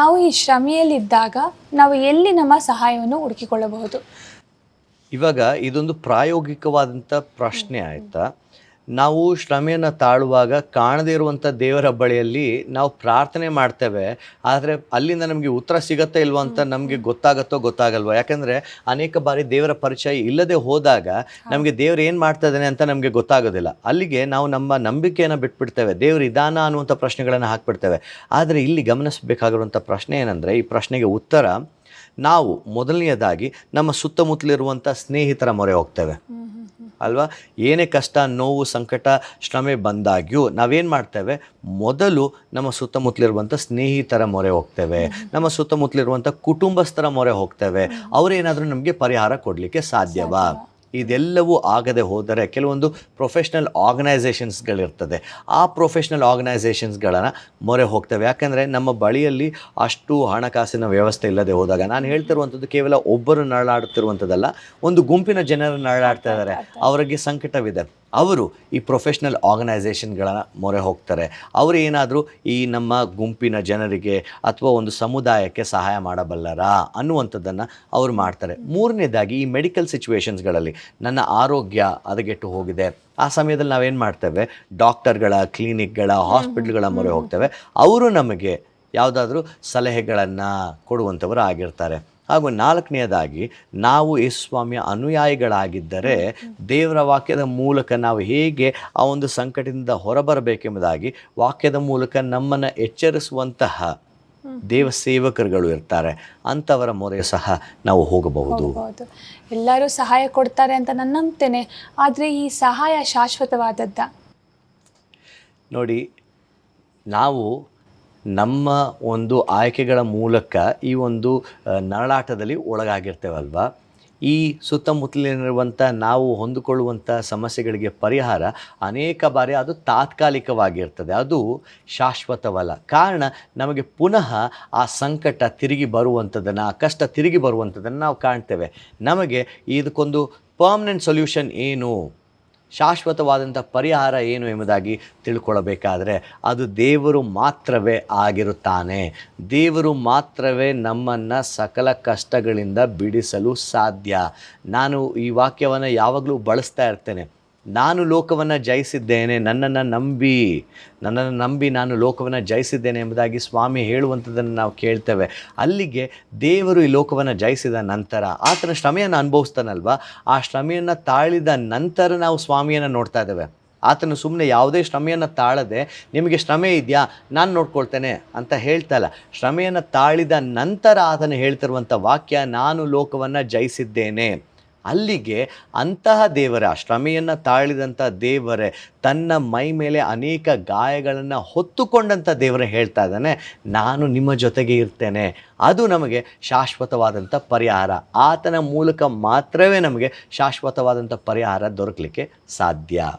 ನಾವು ಈ ಶ್ರಮೆಯಲ್ಲಿದ್ದಾಗ ನಾವು ಎಲ್ಲಿ ನಮ್ಮ ಸಹಾಯವನ್ನು ಹುಡುಕಿಕೊಳ್ಳಬಹುದು? ಇವಾಗ ಇದೊಂದು ಪ್ರಾಯೋಗಿಕವಾದಂಥ ಪ್ರಶ್ನೆ ಆಯಿತಾ? ನಾವು ಶ್ರಮೆಯನ್ನು ತಾಳುವಾಗ ಕಾಣದೇ ಇರುವಂಥ ದೇವರ ಬಳಿಯಲ್ಲಿ ನಾವು ಪ್ರಾರ್ಥನೆ ಮಾಡ್ತೇವೆ. ಆದರೆ ಅಲ್ಲಿಂದ ನಮಗೆ ಉತ್ತರ ಸಿಗತ್ತೋ ಇಲ್ವೋ ಅಂತ ನಮಗೆ ಗೊತ್ತಾಗತ್ತೋ ಗೊತ್ತಾಗಲ್ವೋ. ಯಾಕಂದರೆ ಅನೇಕ ಬಾರಿ ದೇವರ ಪರಿಚಯ ಇಲ್ಲದೆ ಹೋದಾಗ ನಮಗೆ ದೇವರು ಏನು ಮಾಡ್ತಾ ಇದ್ದಾನೆ ಅಂತ ನಮಗೆ ಗೊತ್ತಾಗೋದಿಲ್ಲ. ಅಲ್ಲಿಗೆ ನಾವು ನಮ್ಮ ನಂಬಿಕೆಯನ್ನು ಬಿಟ್ಬಿಡ್ತೇವೆ. ದೇವರು ಇದಾನ ಅನ್ನುವಂಥ ಪ್ರಶ್ನೆಗಳನ್ನು ಹಾಕ್ಬಿಡ್ತೇವೆ. ಆದರೆ ಇಲ್ಲಿ ಗಮನಿಸಬೇಕಾಗಿರುವಂಥ ಪ್ರಶ್ನೆ ಏನಂದರೆ ಈ ಪ್ರಶ್ನೆಗೆ ಉತ್ತರ ನಾವು ಮೊದಲನೆಯದಾಗಿ ನಮ್ಮ ಸುತ್ತಮುತ್ತಲಿರುವಂಥ ಸ್ನೇಹಿತರ ಮೊರೆ ಹೋಗ್ತೇವೆ. ಅಲ್ವಾ? ಏನೇ ಕಷ್ಟ ನೋವು ಸಂಕಟ ಶ್ರಮೆ ಬಂದಾಗ್ಯೂ ನಾವೇನು ಮಾಡ್ತೇವೆ? ಮೊದಲು ನಮ್ಮ ಸುತ್ತಮುತ್ತಲಿರುವಂಥ ಸ್ನೇಹಿತರ ಮೊರೆ ಹೋಗ್ತೇವೆ. ನಮ್ಮ ಸುತ್ತಮುತ್ತಲಿರುವಂಥ ಕುಟುಂಬಸ್ಥರ ಮೊರೆ ಹೋಗ್ತೇವೆ. ಅವರೇನಾದರೂ ನಮಗೆ ಪರಿಹಾರ ಕೊಡಲಿಕ್ಕೆ ಸಾಧ್ಯವಾ? ಇದೆಲ್ಲವೂ ಆಗದೆ ಹೋದರೆ ಕೆಲವೊಂದು ಪ್ರೊಫೆಷ್ನಲ್ ಆರ್ಗನೈಸೇಷನ್ಸ್ಗಳಿರ್ತದೆ ಆ ಪ್ರೊಫೆಷ್ನಲ್ ಆರ್ಗನೈಸೇಷನ್ಸ್ಗಳನ್ನು ಮೊರೆ ಹೋಗ್ತವೆ. ಯಾಕಂದರೆ ನಮ್ಮ ಬಳಿಯಲ್ಲಿ ಅಷ್ಟು ಹಣಕಾಸಿನ ವ್ಯವಸ್ಥೆ ಇಲ್ಲದೆ ಹೋದಾಗ ನಾನು ಹೇಳ್ತಿರುವಂಥದ್ದು ಕೇವಲ ಒಬ್ಬರು ನರಳಾಡುತ್ತಿರುವಂಥದ್ದಲ್ಲ ಒಂದು ಗುಂಪಿನ ಜನರು ನರಳಾಡ್ತಾ ಇದ್ದಾರೆ. ಅವರಿಗೆ ಸಂಕಟವಿದೆ. ಅವರು ಈ ಪ್ರೊಫೆಷ್ನಲ್ ಆರ್ಗನೈಸೇಷನ್ಗಳ ಮೊರೆ ಹೋಗ್ತಾರೆ. ಅವರು ಏನಾದರೂ ಈ ನಮ್ಮ ಗುಂಪಿನ ಜನರಿಗೆ ಅಥವಾ ಒಂದು ಸಮುದಾಯಕ್ಕೆ ಸಹಾಯ ಮಾಡಬಲ್ಲರಾ ಅನ್ನುವಂಥದ್ದನ್ನು ಅವರು ಮಾಡ್ತಾರೆ. ಮೂರನೇದಾಗಿ ಈ ಮೆಡಿಕಲ್ ಸಿಚುವೇಷನ್ಸ್ಗಳಲ್ಲಿ ನನ್ನ ಆರೋಗ್ಯ ಅದಗೆಟ್ಟು ಹೋಗಿದೆ. ಆ ಸಮಯದಲ್ಲಿ ನಾವೇನು ಮಾಡ್ತೇವೆ? ಡಾಕ್ಟರ್ಗಳ ಕ್ಲಿನಿಕ್ಗಳ ಹಾಸ್ಪಿಟ್ಲ್ಗಳ ಮೊರೆ ಹೋಗ್ತೇವೆ. ಅವರು ನಮಗೆ ಯಾವುದಾದ್ರೂ ಸಲಹೆಗಳನ್ನು ಕೊಡುವಂಥವರು ಆಗಿರ್ತಾರೆ. ಹಾಗೂ ನಾಲ್ಕನೆಯದಾಗಿ ನಾವು ಯೇಸುಸ್ವಾಮಿಯ ಅನುಯಾಯಿಗಳಾಗಿದ್ದರೆ ದೇವರ ವಾಕ್ಯದ ಮೂಲಕ ನಾವು ಹೇಗೆ ಆ ಒಂದು ಸಂಕಟದಿಂದ ಹೊರಬರಬೇಕೆಂಬುದಾಗಿ ವಾಕ್ಯದ ಮೂಲಕ ನಮ್ಮನ್ನು ಎಚ್ಚರಿಸುವಂತಹ ದೇವ ಸೇವಕರುಗಳು ಇರ್ತಾರೆ. ಅಂಥವರ ಮೊರೆ ಸಹ ನಾವು ಹೋಗಬಹುದು. ಎಲ್ಲರೂ ಸಹಾಯ ಕೊಡ್ತಾರೆ ಅಂತ ನಾನು ನಂಬ್ತೇನೆ. ಆದರೆ ಈ ಸಹಾಯ ಶಾಶ್ವತವಾದದ್ದ? ನೋಡಿ ನಾವು ನಮ್ಮ ಒಂದು ಆಯ್ಕೆಗಳ ಮೂಲಕ ಈ ಒಂದು ನರಳಾಟದಲ್ಲಿ ಒಳಗಾಗಿರ್ತೇವಲ್ವ? ಈ ಸುತ್ತಮುತ್ತಲಿನಿರುವಂಥ ನಾವು ಹೊಂದಿಕೊಳ್ಳುವಂಥ ಸಮಸ್ಯೆಗಳಿಗೆ ಪರಿಹಾರ ಅನೇಕ ಬಾರಿ ಅದು ತಾತ್ಕಾಲಿಕವಾಗಿರ್ತದೆ. ಅದು ಶಾಶ್ವತವಲ್ಲ. ಕಾರಣ ನಮಗೆ ಪುನಃ ಆ ಸಂಕಟ ತಿರುಗಿ ಬರುವಂಥದ್ದನ್ನು ಆ ಕಷ್ಟ ತಿರುಗಿ ಬರುವಂಥದ್ದನ್ನು ನಾವು ಕಾಣ್ತೇವೆ. ನಮಗೆ ಇದಕ್ಕೊಂದು ಪರ್ಮನೆಂಟ್ ಸೊಲ್ಯೂಷನ್ ಏನು? ಶಾಶ್ವತವಾದಂಥ ಪರಿಹಾರ ಏನು ಎಂಬುದಾಗಿ ತಿಳ್ಕೊಳ್ಳಬೇಕಾದರೆ ಅದು ದೇವರು ಮಾತ್ರವೇ ಆಗಿರುತ್ತಾನೆ. ದೇವರು ಮಾತ್ರವೇ ನಮ್ಮನ್ನು ಸಕಲ ಕಷ್ಟಗಳಿಂದ ಬಿಡಿಸಲು ಸಾಧ್ಯ. ನಾನು ಈ ವಾಕ್ಯವನ್ನು ಯಾವಾಗಲೂ ಬಳಸ್ತಾ ಇರ್ತೇನೆ. ನಾನು ಲೋಕವನ್ನು ಜಯಿಸಿದ್ದೇನೆ, ನನ್ನನ್ನು ನಂಬಿ ನನ್ನನ್ನು ನಂಬಿ ನಾನು ಲೋಕವನ್ನು ಜಯಿಸಿದ್ದೇನೆ ಎಂಬುದಾಗಿ ಸ್ವಾಮಿ ಹೇಳುವಂಥದ್ದನ್ನು ನಾವು ಕೇಳ್ತೇವೆ. ಅಲ್ಲಿಗೆ ದೇವರು ಈ ಲೋಕವನ್ನು ಜಯಿಸಿದ ನಂತರ, ಆತನ ಶ್ರಮೆಯನ್ನು ಅನುಭವಿಸ್ತಾನಲ್ವ? ಆ ಶ್ರಮೆಯನ್ನು ತಾಳಿದ ನಂತರ ನಾವು ಸ್ವಾಮಿಯನ್ನು ನೋಡ್ತಾ ಇದ್ದೇವೆ. ಆತನು ಸುಮ್ಮನೆ ಯಾವುದೇ ಶ್ರಮೆಯನ್ನು ತಾಳದೆ, ನಿಮಗೆ ಶ್ರಮೆ ಇದೆಯಾ? ನಾನು ನೋಡ್ಕೊಳ್ತೇನೆ ಅಂತ ಹೇಳ್ತಾ ಇಲ್ಲ. ಶ್ರಮೆಯನ್ನು ತಾಳಿದ ನಂತರ ಆತನು ಹೇಳ್ತಿರುವಂಥ ವಾಕ್ಯ, ನಾನು ಲೋಕವನ್ನು ಜಯಿಸಿದ್ದೇನೆ. ಅಲ್ಲಿಗೆ ಅಂತಹ ದೇವರ ಶ್ರಮೆಯನ್ನು ತಾಳಿದಂಥ ದೇವರೇ, ತನ್ನ ಮೈ ಮೇಲೆ ಅನೇಕ ಗಾಯಗಳನ್ನು ಹೊತ್ತುಕೊಂಡಂಥ ದೇವರೇ ಹೇಳ್ತಾ ಇದ್ದಾನೆ, ನಾನು ನಿಮ್ಮ ಜೊತೆಗೆ ಇರ್ತೇನೆ. ಅದು ನಮಗೆ ಶಾಶ್ವತವಾದಂಥ ಪರಿಹಾರ. ಆತನ ಮೂಲಕ ಮಾತ್ರವೇ ನಮಗೆ ಶಾಶ್ವತವಾದಂಥ ಪರಿಹಾರ ದೊರಕಲಿಕ್ಕೆ ಸಾಧ್ಯ.